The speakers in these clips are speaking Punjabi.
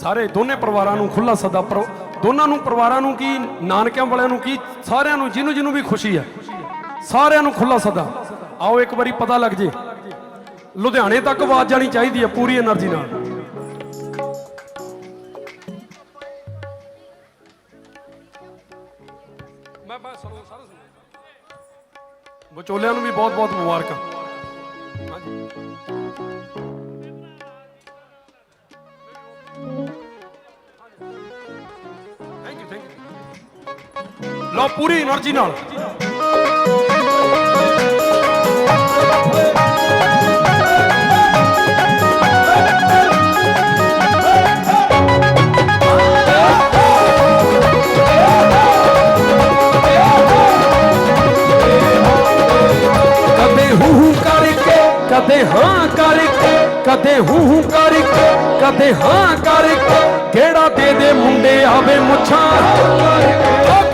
ਸਾਰੇ ਦੋਨੇ ਪਰਿਵਾਰਾਂ ਨੂੰ ਖੁੱਲਾ ਸਦਾ ਦੋਨਾਂ ਨੂੰ ਪਰਿਵਾਰਾਂ ਨੂੰ ਕੀ, ਨਾਨਕਿਆਂ ਵਾਲਿਆਂ ਨੂੰ ਕੀ, ਸਾਰਿਆਂ ਨੂੰ, ਜਿਹਨੂੰ ਜਿਹਨੂੰ ਵੀ ਖੁਸ਼ੀ ਹੈ ਸਾਰਿਆਂ ਨੂੰ ਖੁੱਲਾ ਸਦਾ। ਆਓ ਇੱਕ ਵਾਰੀ ਪਤਾ ਲੱਗ ਜੇ। ਲੁਧਿਆਣੇ ਤੱਕ ਆਵਾਜ਼ ਜਾਣੀ ਚਾਹੀਦੀ ਹੈ ਪੂਰੀ એનર્ਜੀ ਨਾਲ। ਮੈਂ ਵਿਚੋਲਿਆਂ ਨੂੰ ਵੀ ਬਹੁਤ ਬਹੁਤ ਮੁਬਾਰਕਾਂ ਲਓ ਪੂਰੀ એનર્ਜੀ ਨਾਲ। ਕਦੇ ਹੂ ਹੂ ਕਰਕੇ, ਕਦੇ ਹਾਂ ਕਰਕੇ, ਕਦੇ ਹੂ ਹੂ ਕਰਕੇ, ਕਦੇ ਹਾਂ ਕਰਕੇ, ਕਿਹੜਾ ਦੇ ਦੇ ਮੁੰਡੇ ਆਵੇ ਮੁੱਛਾਂ। ਕਰਕੇ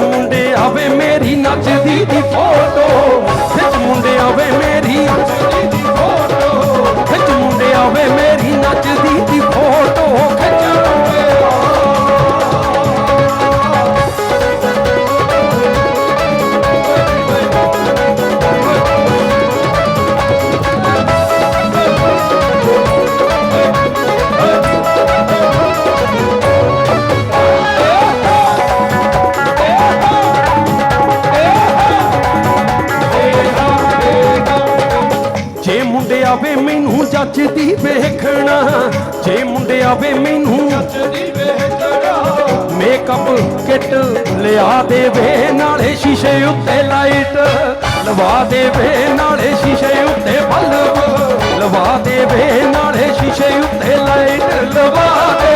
ਫਿੱਟ ਮੁੰਡੇ ਮੇਰੀ ਨੱਚਦੀ ਦੀ ਫੋਟੋ। ਜੱਜਦੀ ਵੇਖਣਾ। ਜੇ ਮੁੰਡੇ ਆਵੇ ਮੈਨੂੰ ਜੱਜਦੀ ਵੇਖਣਾ ਮੇਕਅਪ ਕਿਟ ਲਿਆ ਦੇਵੇ। ਨਾਲੇ ਸ਼ੀਸ਼ੇ ਉੱਤੇ ਲਾਈਟ ਲਵਾ ਦੇਵੇ। ਨਾਲੇ ਸ਼ੀਸ਼ੇ ਉੱਤੇ ਬਲਬ ਲਵਾ ਦੇਵੇ। ਨਾਲੇ ਸ਼ੀਸ਼ੇ ਉੱਤੇ ਲਾਈਟ ਲਵਾ ਦੇਵੇ।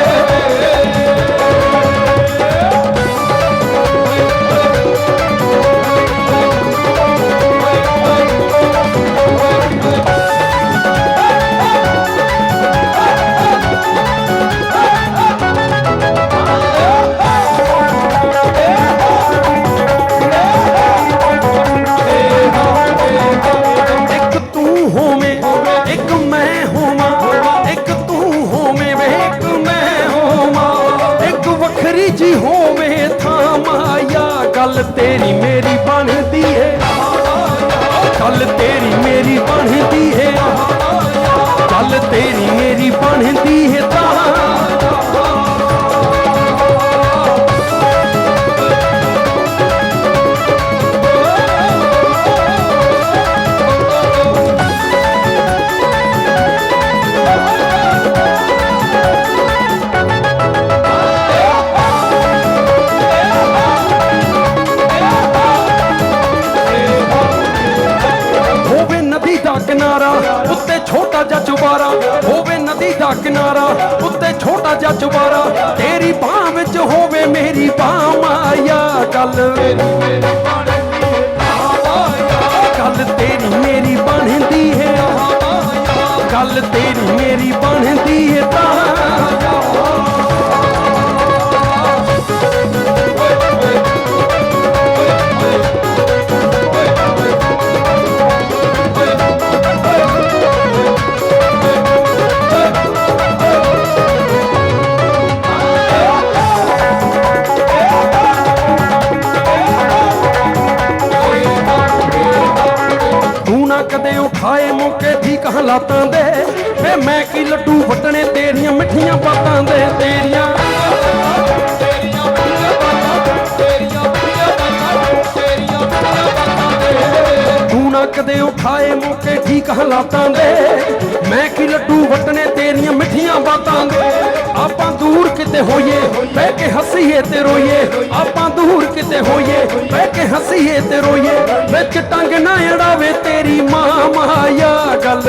ਮਾਇਆ ਗੱਲ ਛੋਟਾ ਤੇਰੀ ਬਾਹ ਵਿੱਚ ਹੋਵੇ ਮੇਰੀ ਬਾਹ ਮਾਇਆ, ਗੱਲ ਗੱਲ ਤੇਰੀ ਮੇਰੀ ਬਣਦੀ ਹੈ ਗੱਲ ਤੇਰੀ ਮੇਰੀ ਬਣਦੀ ਹੈ ਨਾ ਕਦੇ ਉਠਾਏ ਮੌਕੇ ਠੀਕ ਹਾਲਾਤਾਂ ਦੇ। ਮੈਂ ਕੀ ਲੱਡੂ ਵਟਣੇ ਤੇਰੀਆਂ ਮਿੱਠੀਆਂ ਬਾਤਾਂ ਦੇ। ਆਪਾਂ ਦੂਰ ਕਿਤੇ ਹੋਈਏ, ਬਹਿ ਕੇ ਹੱਸੀਏ ਤੇ ਰੋਈਏ। ਆਪਾਂ ਦੂਰ ਕਿਤੇ ਹੋਈਏ, ਬਹਿ ਕੇ ਹੱਸੀਏ ਤੇ ਰੋਈਏ। ਵਿੱਚ ਟੰਗ ਨਾ ਅੜਾਵੇ ਤੇਰੀ ਮਾਂ, ਮਾਇਆ ਗੱਲ।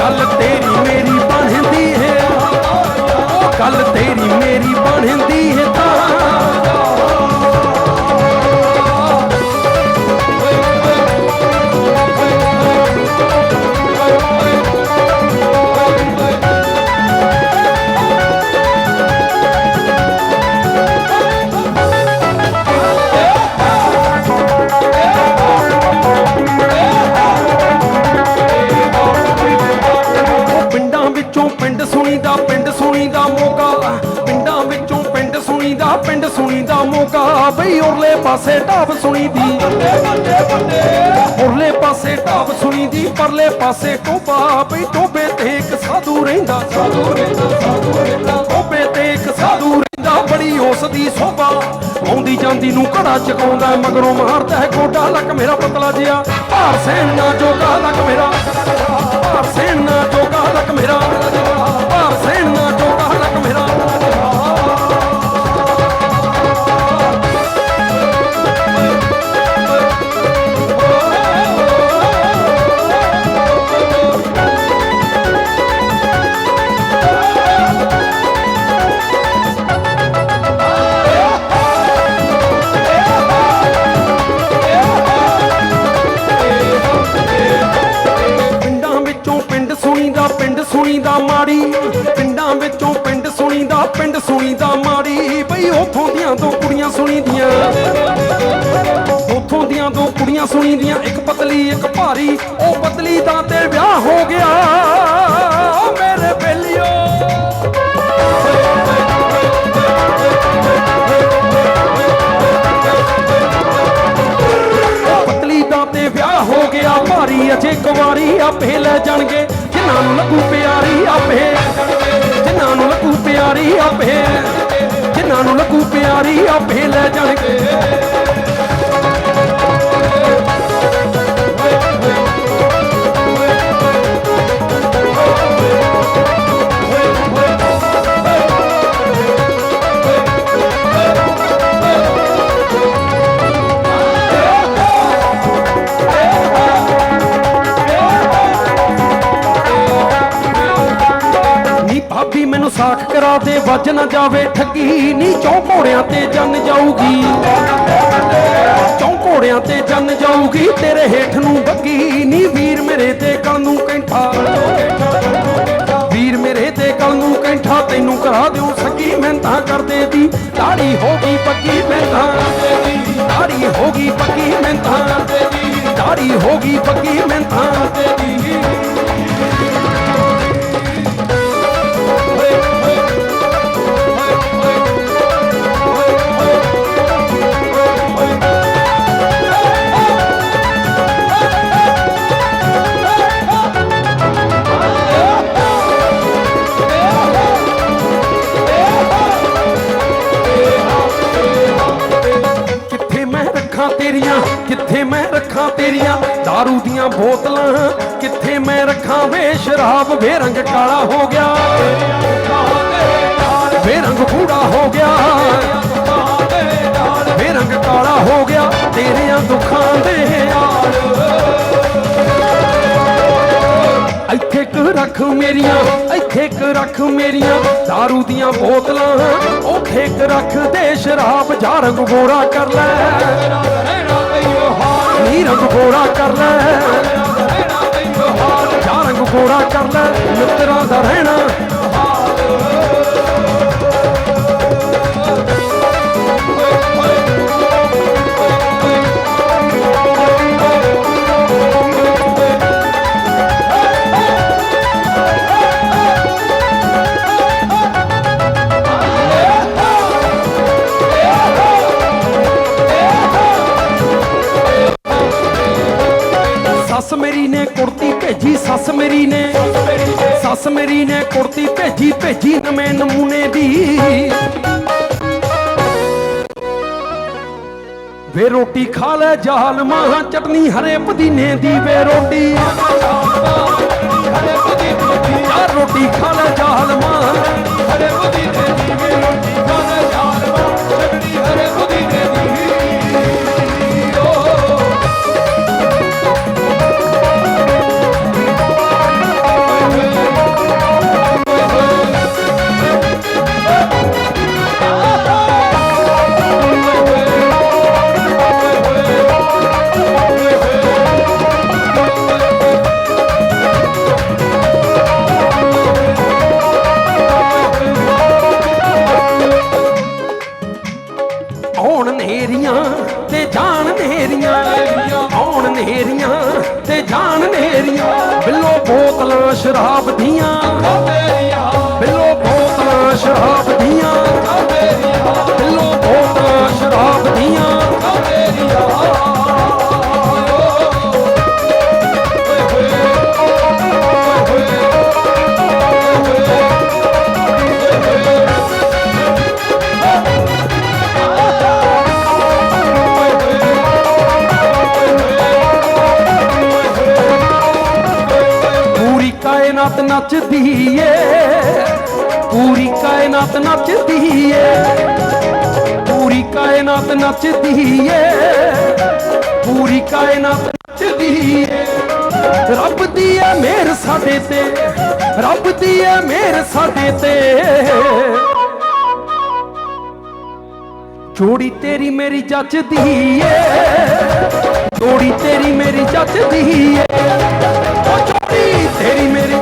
ਗੱਲ ਤੇਰੀ ਮੇਰੀ ਬਣਦੀ ਹੈ ਗੱਲ ਤੇਰੀ ਮੇਰੀ ਬਣਦੀ ਵਿੱਚੋਂ ਪਿੰਡ ਸੁਣੀਦਾ ਪਿੰਡ ਸੁਣੀਦਾ ਮੋਗਾ ਪਿੰਡਾਂ ਵਿੱਚੋਂ ਪਿੰਡ ਸੁਣੀਦਾ ਪਿੰਡ ਸੁਣੀਦਾ ਮੋਗਾ ਬਈ ਉਰਲੇ ਪਾਸੇ ਢਾਬ ਸੁਣੀਦੀ। ਉਰਲੇ ਪਾਸੇ ਢਾਬ ਸੁਣੀਦੀ, ਪਰਲੇ ਪਾਸੇ ਟੋਬਾ। ਬਈ ਟੋਬੇ ਤੇ ਇੱਕ ਸਾਧੂ ਰਹਿੰਦਾ। ਸਾਧੂ ਰਹਿੰਦਾ ਸਾਧੂ ਰਹਿੰਦਾ ਟੋਬੇ ਤੇ ਇੱਕ ਸਾਧੂ ਰਹਿੰਦਾ, ਬੜੀ ਉਸ ਦੀ ਸੋਭਾ। ਆਉਂਦੀ ਜਾਂਦੀ ਨੂੰ ਘੜਾ ਚਕਾਉਂਦਾ, ਮਗਰੋਂ ਮਾਰਦਾ ਹੈ ਗੋਡਾ। ਲੱਕ ਮੇਰਾ ਪਤਲਾ ਜਿਹਾ। ਭਾਰ ਸਹਿਣ ਨਾ ਜੋਗਾ, ਲੱਕ ਮੇਰਾ। ਭਾਰ ਸਹਿਣ ਨਾ ਜੋਗਾ ਲੱਕ ਮੇਰਾ ਉੱਥੋਂ ਦੀਆਂ ਦੋ ਕੁੜੀਆਂ ਸੁਣੀਦੀਆਂ ਉੱਥੋਂ ਦੀਆਂ ਦੋ ਕੁੜੀਆਂ ਸੁਣੀਦੀਆਂ ਇੱਕ ਪਤਲੀ, ਇੱਕ ਭਾਰੀ, ਉਹ ਪਤਲੀ ਦਾ ਤੇ ਵਿਆਹ ਹੋ ਗਿਆ। ਮੇਰੇ ਬੇਲੀਓ। ਪਤਲੀ ਦਾ ਤੇ ਵਿਆਹ ਹੋ ਗਿਆ। ਭਾਰੀ ਅਜੇ ਕੁਵਾਰੀ ਆਪੇ ਲੈ ਜਾਣਗੇ। ਜਿਨ੍ਹਾਂ ਨੂੰ ਲੱਗੂ ਪਿਆਰੀ ਆਪੇ। ਜਿਨ੍ਹਾਂ ਨੂੰ ਲੱਗੂ ਪਿਆਰੀ ਆਪੇ। ਜਿਨ੍ਹਾਂ ਨੂੰ ਲੱਗੂ ਪਿਆਰੀ ਆਪੇ ਲੈ ਜਾਣਗੇ। ਸਾਖ ਕਰਾ ਵੱਜ ਨਾ ਜਾਵੇ ਠੱਗੀ, ਨੀ ਚੌਂ ਘੋੜਿਆਂ ਤੇ ਜੰਨ ਜਾਊਗੀ। ਚੌਂ ਘੋੜਿਆਂ ਤੇ ਜੰਨ ਜਾਊਗੀ, ਤੇਰੇ ਹੇਠ ਨੂੰ ਬੱਗੀ। ਨੀ ਵੀਰ ਮੇਰੇ ਤੇ ਕਲ ਨੂੰ ਕੈਂਠਾ, ਵੀਰ ਮੇਰੇ ਤੇ ਕਲ ਨੂੰ ਕੈਂਠਾ, ਤੈਨੂੰ ਕਰਾ ਦਿਉ ਸੱਗੀ ਮਿਹਨਤਾਂ ਕਰਦੇ ਦੀ ਦਾੜੀ ਹੋ ਗਈ ਪੱਕੀ ਮਿਹਨਤਾਂ ਕਰਦੇ ਦੀ ਦਾੜੀ ਹੋ ਗਈ ਪੱਕੀ ਮਿਹਨਤਾਂ ਕਰਦੇ ਦੀ ਦਾੜੀ ਹੋ ਗਈ ਪੱਕੀ ਮਿਹਨਤਾਂ ਕਰਦੇ ਦੀ दारू ਦੀਆਂ ਬੋਤਲਾਂ ਕਿੱਥੇ ਮੈਂ ਰੱਖਾਂ ਵੇ ਸ਼ਰਾਬ ਵੇ ਰੰਗ ਕਾਲਾ ਹੋ ਗਿਆ ਵੇ ਰੰਗ ਕੂੜਾ ਹੋ ਗਿਆ ਵੇ ਰੰਗ ਕਾਲਾ ਹੋ ਗਿਆ ਤੇਰਿਆਂ ਦੁੱਖਾਂ ਦੇ ਇੱਥੇ ਕੁ ਰੱਖ ਮੇਰੀਆਂ ਇੱਥੇ ਕੁ ਰੱਖ ਮੇਰੀਆਂ दारू ਦੀਆਂ ਬੋਤਲਾਂ ਉੱਥੇ ਕੁ ਰੱਖ ਦੇ ਸ਼ਰਾਬ ਜਾ ਰੰਗ ਗੋਰਾ ਕਰ ਲੈ ਨੀ ਰੰਗ ਗੋਰਾ ਕਰ ਲੈ। ਜਾ ਰੰਗ ਗੋਰਾ ਕਰ ਲੈ। ਮਿੱਤਰਾਂ ਦਾ ਰਹਿਣਾ ਸੱਸ ਮੇਰੀ ਨੇ ਕੁੜਤੀ ਭੇਜੀ, ਸੱਸ ਮੇਰੀ ਨੇ। ਸੱਸ ਮੇਰੀ ਨੇ ਕੁੜਤੀ ਭੇਜੀ ਭੇਜੀ ਨਵੇਂ ਨਮੂਨੇ ਦੀ। ਵੇ ਰੋਟੀ ਖਾ ਲੈ ਜਾਲ ਮਾਂ ਚਟਨੀ ਹਰੇ ਪੁਦੀਨੇ ਦੀ, ਵੇ ਰੋਟੀ। ਰੋਟੀ ਖਾ ਲੈ ਜ਼ਾਲਮਾ ਹਰੇ ਮਦੀਨੇ ਸ਼ਰਾਬ ਦੀਆਂ ਨੱਚਦੀ ਏ। ਪੂਰੀ ਕਾਇਨਾਤ ਨੱਚਦੀ ਏ। ਪੂਰੀ ਕਾਇਨਾਤ ਨੱਚਦੀ ਏ। ਪੂਰੀ ਕਾਇਨਾਤ ਨੱਚਦੀ ਏ। ਰੱਬ ਦੀ ਏ ਮਿਹਰ ਸਾਡੇ ਤੇ। ਰੱਬ ਦੀ ਏ ਮਿਹਰ ਸਾਡੇ ਤੇ। ਜੋੜੀ ਤੇਰੀ ਮੇਰੀ ਜੱਚਦੀ ਏ। ਜੋੜੀ ਤੇਰੀ ਮੇਰੀ ਜੱਚਦੀ ਏ। ਓ ਜੋੜੀ ਤੇਰੀ ਮੇਰੀ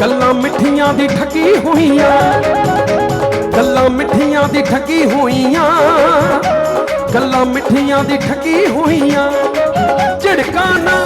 ਗੱਲਾਂ ਮਿੱਠੀਆਂ ਦੀ ਠੱਗੀ ਹੋਈਆਂ। ਗੱਲਾਂ ਮਿੱਠੀਆਂ ਦੀ ਠੱਗੀ ਹੋਈਆਂ। ਗੱਲਾਂ ਮਿੱਠੀਆਂ ਦੀ ਠੱਗੀ ਹੋਈਆਂ। ਝਿੜਕਾਂ ਨਾ